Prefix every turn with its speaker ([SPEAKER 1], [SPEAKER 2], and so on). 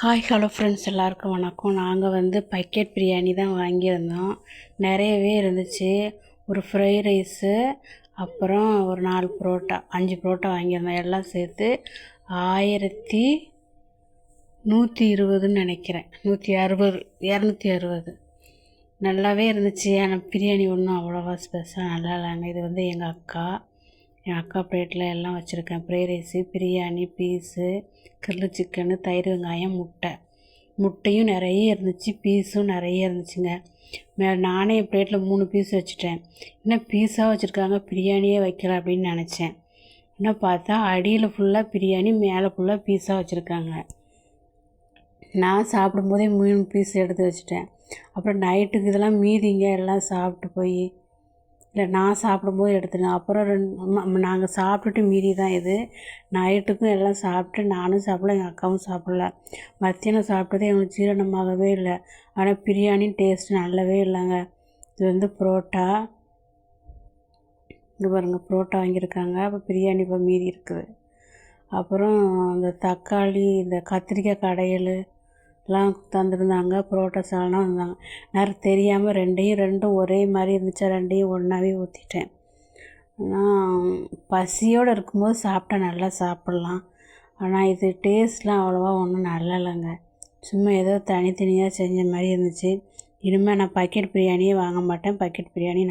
[SPEAKER 1] Hi hello friends எல்லாருக்கும் வணக்கம். நாங்கள் வந்து பக்கெட் பிரியாணி தான் வாங்கியிருந்தோம். நிறையவே இருந்துச்சு. ஒரு ஃப்ரை ரைஸு அப்புறம் ஒரு நாலு புரோட்டா அஞ்சு புரோட்டா வாங்கியிருந்தோம். எல்லாம் சேர்த்து ஆயிரத்தி நூற்றி இருபதுன்னு நினைக்கிறேன். நூற்றி அறுபது இரநூத்தி அறுபது. நல்லாவே இருந்துச்சு. ஆனால் பிரியாணி ஒன்றும் அவ்வளோவா ஸ்பெஷலாக நல்லா இல்லைங்க. இது வந்து எங்கள் அக்கா. என் அக்கா பிளேட்டில் எல்லாம் வச்சுருக்கேன். Fry rice biryani piece grill chicken தயிர் வெங்காயம் முட்டை. முட்டையும் நிறைய இருந்துச்சு பீஸும் நிறைய இருந்துச்சுங்க. மே நானே என் பிளேட்டில் மூணு பீஸ் வச்சுட்டேன். என்ன பீஸாக வச்சுருக்காங்க பிரியாணியே வைக்கல அப்படின்னு நினச்சேன். என்ன பார்த்தா அடியில் ஃபுல்லாக பிரியாணி மேலே ஃபுல்லாக பீஸாக வச்சுருக்காங்க. நான் சாப்பிடும்போதே மூணு பீஸ் எடுத்து வச்சுட்டேன். அப்புறம் நைட்டுக்கு இதெல்லாம் மீதிங்க எல்லாம் சாப்பிட்டு போய் இல்லை நான் சாப்பிடும்போது எடுத்துட்டேன். அப்புறம் ரெண்டு நாங்கள் சாப்பிட்டுட்டு மீதி தான் இது. நைட்டுக்கும் எல்லாம் சாப்பிட்டு நானும் சாப்பிடல எங்கள் அக்காவும் சாப்பிடல. மத்தியானம் சாப்பிட்டதே எங்களுக்கு ஜீரணமாகவே இல்லை. ஆனால் பிரியாணி டேஸ்ட் நல்லாவே இல்லைங்க. இது வந்து புரோட்டா. இங்கே பாருங்கள் புரோட்டா வாங்கியிருக்காங்க. அப்போ பிரியாணி இப்போ மீதி இருக்குது. அப்புறம் இந்த தக்காளி இந்த கத்திரிக்காய் கடையல் எல்லாம் தந்துருந்தாங்க புரோட்டா சால்னா வந்தாங்க நான் தெரியாமல் ரெண்டையும் ரெண்டும் ஒரே மாதிரி இருந்துச்சா ரெண்டையும் ஒன்றாவே ஊற்றிட்டேன் ஆனால் பசியோடு இருக்கும்போது சாப்பிட்டா நல்லா சாப்பிட்லாம். ஆனால் இது டேஸ்ட்லாம் அவ்வளோவா ஒன்றும் நல்லா இல்லைங்க. சும்மா ஏதோ தனித்தனியாக செஞ்ச மாதிரி இருந்துச்சு. இனிமேல் நான் பக்கெட் பிரியாணியே வாங்க மாட்டேன். பக்கெட் பிரியாணி